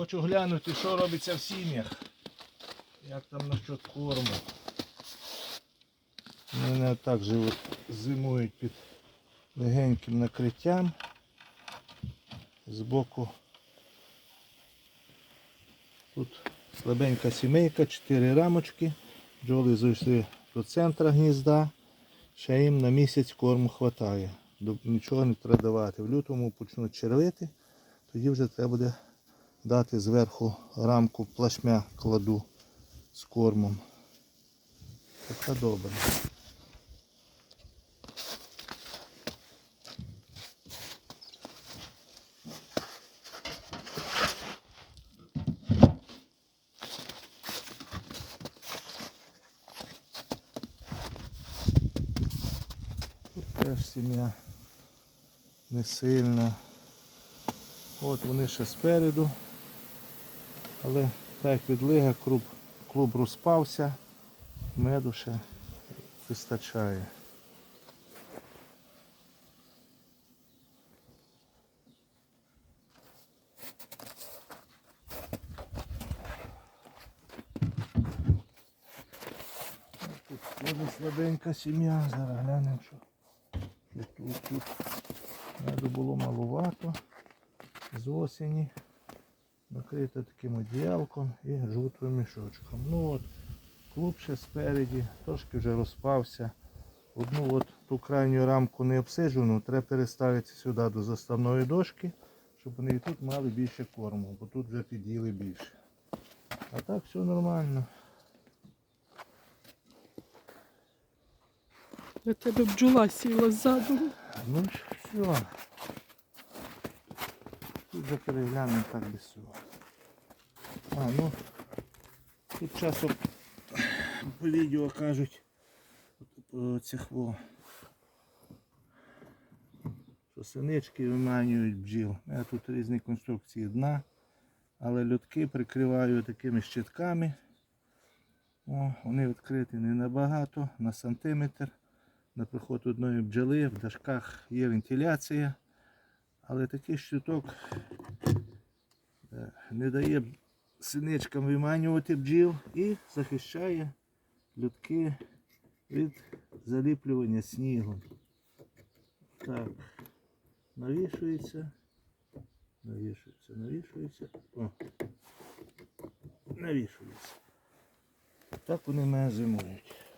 Хочу глянути, що робиться в сім'ях. Як там насчет корму. У мене також от зимують під легеньким накриттям. Збоку тут слабенька сімейка, 4 рамочки. Бджоли зайшли до центра гнізда. Ще їм на місяць корму вистачає. Нічого не треба давати. В лютому почнуть червити, тоді вже треба буде дати зверху рамку плашмя кладу з кормом. Така добре. Теж сім'я не сильна. От вони ще спереду. Але так як відлига, клуб, клуб розпався, меду ще вистачає. Слабенька сім'я, зараз глянемо, що тут, тут меду було малувато з осені. Накрита таким одіялком і жовтим мішочком. Ну от, клуб ще спереді, трошки вже розпався. Одну от ту крайню рамку не обсиджену, треба переставити сюди до заставної дошки, щоб вони і тут мали більше корму, бо тут вже під'їли більше. А так все нормально. Для тебе бджола сіла ззаду. Ну все. Тут вже переглянемо так без цього. А, ну тут часом по відео кажуть про цих во. Що синички виманюють бджіл. Я тут різні конструкції дна, але льотки прикриваю такими щитками. О, вони відкриті не набагато, на сантиметр. На приход одної бджоли в дашках є вентиляція, але такий щиток е, не дає синичкам виманювати бджіл і захищає людки від заліплювання снігом. Так, навішується, навішується, навішується. О, навішується. Так вони мене зимують.